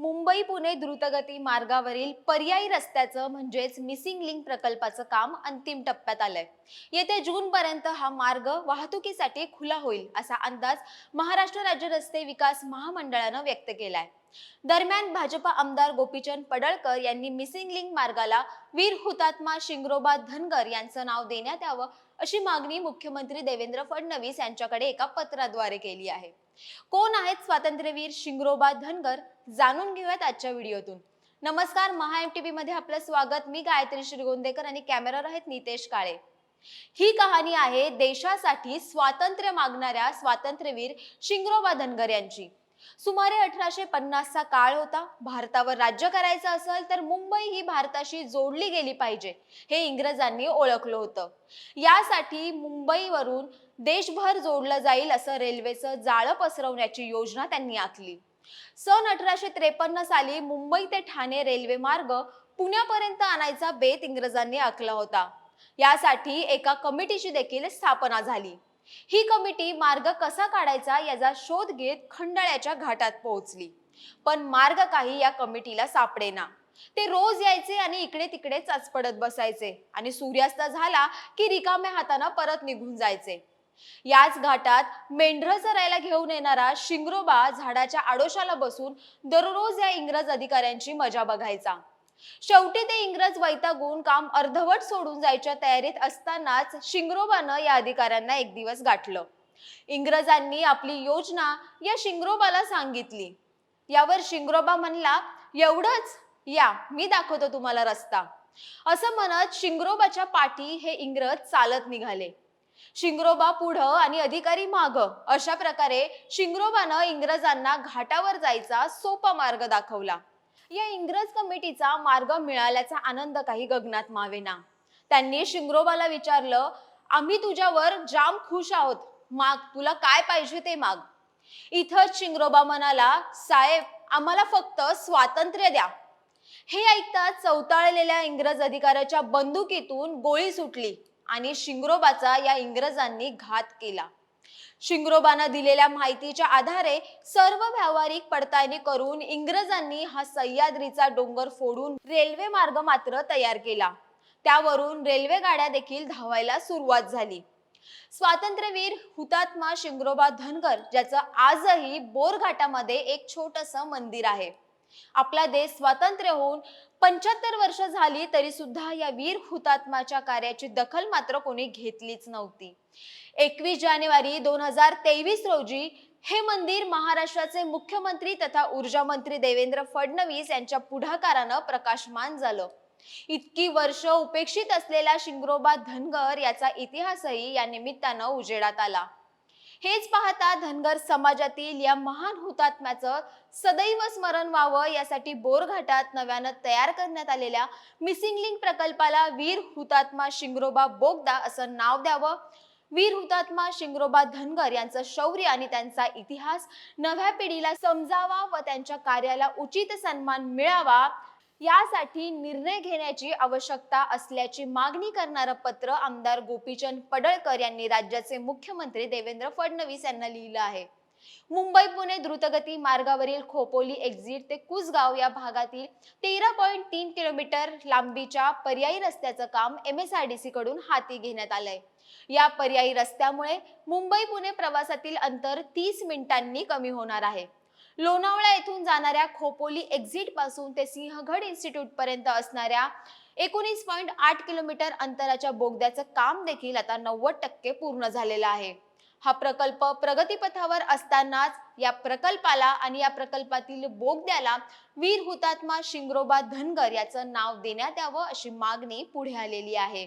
मुंबई पुणे द्रुतगती मार्गावरील पर्यायी रस्त्याचं म्हणजेच मिसिंग लिंक प्रकल्पाचं काम अंतिम टप्प्यात आलंय. येत्या जून पर्यंत हा मार्ग वाहतुकीसाठी खुला होईल असा अंदाज महाराष्ट्र राज्य रस्ते विकास महामंडळानं व्यक्त केलाय. दरम्यान भाजपा आमदार गोपीचंद पडळकर यांनी मिसिंग लिंक मार्गाला वीर हुतात्मा शिंगरोबा धनगर यांचं नाव देण्यात यावं अशी मागणी मुख्यमंत्री देवेंद्र फडणवीस यांच्याकडे एका पत्राद्वारे केली आहे. कोण आहेत स्वातंत्र्यवीर शिंगरोबा धनगर? जाणून घेऊयात आजच्या व्हिडिओतून. नमस्कार महा एम टी मध्ये आपलं स्वागत. मी गायत्री श्रीगोंदेकर आणि कॅमेरावर आहेत नितेश काळे. ही कहाणी आहे देशासाठी स्वातंत्र्य मागणाऱ्या स्वातंत्र्यवीर शिंगरोबा धनगर यांची. सुमारे अठराशे पन्नासचा काळ होता. भारतावर राज्य करायचं असेल तर मुंबई ही भारताशी जोडली गेली पाहिजे हे इंग्रजांनी ओळखलं होतं. यासाठी मुंबईवरून देशभर जोडलं जाईल असं रेल्वेचं जाळं पसरवण्याची योजना त्यांनी आखली. सन अठराशे त्रेपन्न साली मुंबई ते ठाणे रेल्वे मार्ग पुण्यापर्यंत आणायचा बेत इंग्रजांनी आखला होता. यासाठी एका कमिटीची देखील स्थापना झाली. ही कमिटी मार्ग कसा काढायचा याचा शोध घेत खंडाळ्याच्या घाटात पोहोचली. पण मार्ग काही या कमिटीला सापडेना. ते रोज यायचे आणि इकडे तिकडे चाचपडत बसायचे आणि सूर्यास्त झाला की रिकाम्या हातानं परत निघून जायचे. याच घाटात मेंढर चरायला घेऊन येणारा शिंगरोबा झाडाच्या आडोशाला बसून दररोज या इंग्रज अधिकाऱ्यांची मजा बघायचा. शेवटी ते इंग्रज वैतागून काम अर्धवट सोडून जायच्या तयारीत असतानाच शिंगरोबानं या अधिकाऱ्यांना एक दिवस गाठलं. इंग्रजांनी आपली योजना या शिंगरोबाला सांगितली. यावर शिंगरोबा म्हणला एवढंच या मी दाखवतो तुम्हाला रस्ता. असं म्हणत शिंगरोबाच्या पाठी हे इंग्रज चालत निघाले. शिंगरोबा पुढं आणि अधिकारी माग अशा प्रकारे शिंगरोबानं इंग्रजांना घाटावर जायचा सोपा मार्ग दाखवला. या इंग्रज कमिटीचा मार्ग मिळाल्याचा आनंद काही गगनात मावेना. त्यांनी शिंगरोबाला विचारलं आम्ही तुझ्यावर जाम खुश आहोत. माग तुला काय पाहिजे ते माग. इथंच शिंगरोबा म्हणाला साहेब आम्हाला फक्त स्वातंत्र्य द्या. हे ऐकताच चौताळलेल्या इंग्रज अधिकाऱ्याच्या बंदुकीतून गोळी सुटली आणि शिंगरोबाचा या इंग्रजांनी घात केला. शिंगरोबानं दिलेल्या माहितीच्या आधारे सर्व व्यावहारिक पडताळणी करून इंग्रजांनी हा सह्याद्रीचा डोंगर फोडून रेल्वे मार्ग मात्र तयार केला. त्यावरून रेल्वे गाड्या देखील धावायला सुरुवात झाली. स्वातंत्र्यवीर हुतात्मा शिंगरोबा धनगर ज्याचं आजही बोरघाटामध्ये एक छोटस मंदिर आहे. आपला देश स्वातंत्र्य होऊन पंच्याहत्तर वर्ष झाली तरी सुद्धा या वीर हुतात्माच्या कार्याची दखल मात्र कोणी घेतलीच नव्हती. एकवीस जानेवारी दोन हजार तेवीस रोजी हे मंदिर महाराष्ट्राचे मुख्यमंत्री तथा ऊर्जा मंत्री देवेंद्र फडणवीस यांच्या पुढाकारानं प्रकाशमान झालं. इतकी वर्ष उपेक्षित असलेला शिंगरोबा धनगर याचा इतिहासही या निमित्तानं उजेडात आला. हेच पाहता धनगर समाजातील या महान हुतात्म्याचं सदैव स्मरण व्हावं यासाठी बोरघाटात नव्यानं तयार करण्यात आलेल्या मिसिंग लिंक प्रकल्पाला वीर हुतात्मा शिंगरोबा बोगदा असं नाव द्यावं. वीर हुतात्मा शिंगरोबा धनगर यांचं शौर्य आणि त्यांचा इतिहास नव्या पिढीला समजावा व त्यांच्या कार्याला उचित सन्मान मिळावा. यासाठी निर्णय घेण्याची आवश्यकता असल्याची मागणी करणारं पत्र आमदार गोपीचंद पडळकर यांनी राज्याचे मुख्यमंत्री देवेंद्र फडणवीस यांना लिहिलं आहे. मुंबई पुणे द्रुतगती मार्गावरील खोपोली एक्झिट ते कुसगाव या भागातील तेरा पॉईंट तीन किलोमीटर लांबीच्या पर्यायी रस्त्याचं काम M S R D C कडून हाती घेण्यात आलंय. या पर्यायी रस्त्यामुळे मुंबई पुणे प्रवासातील अंतर तीस मिनिटांनी कमी होणार आहे. लोणावळा येथून जाणाऱ्या खोपोली एक्झिटपासून ते सिंहगड इन्स्टिट्यूट पर्यंत असणाऱ्या एकोणीस पॉईंट आठ किलोमीटर अंतराच्या बोगद्याचं काम देखील आता नव्वद टक्के पूर्ण झालेलं आहे. हा प्रकल्प प्रगतीपथावर असतानाच या प्रकल्पाला आणि या प्रकल्पातील बोगद्याला वीर हुतात्मा शिंगरोबा धनगर याचं नाव देण्यात यावं अशी मागणी पुढे आलेली आहे.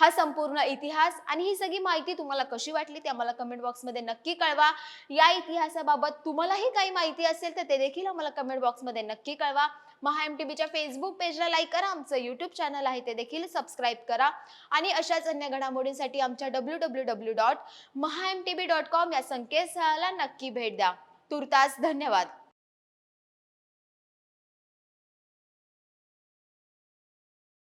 हा संपूर्ण इतिहास आणि ही सगळी माहिती तुम्हाला कशी वाटली ते आम्हाला कमेंट बॉक्समध्ये नक्की कळवा. या इतिहासाबाबत तुम्हालाही काही माहिती असेल तर ते देखील आम्हाला कमेंट बॉक्समध्ये नक्की कळवा. महा एम टी बीच्या फेसबुक पेजला लाईक करा आमचं यूट्यूब चॅनल आहे ते देखील सबस्क्राईब करा. आणि अशाच अन्य घडामोडींसाठी आमच्या W W W dot Maha M T B dot com या संकेतस्थळाला नक्की भेट द्या. तुर्तास धन्यवाद.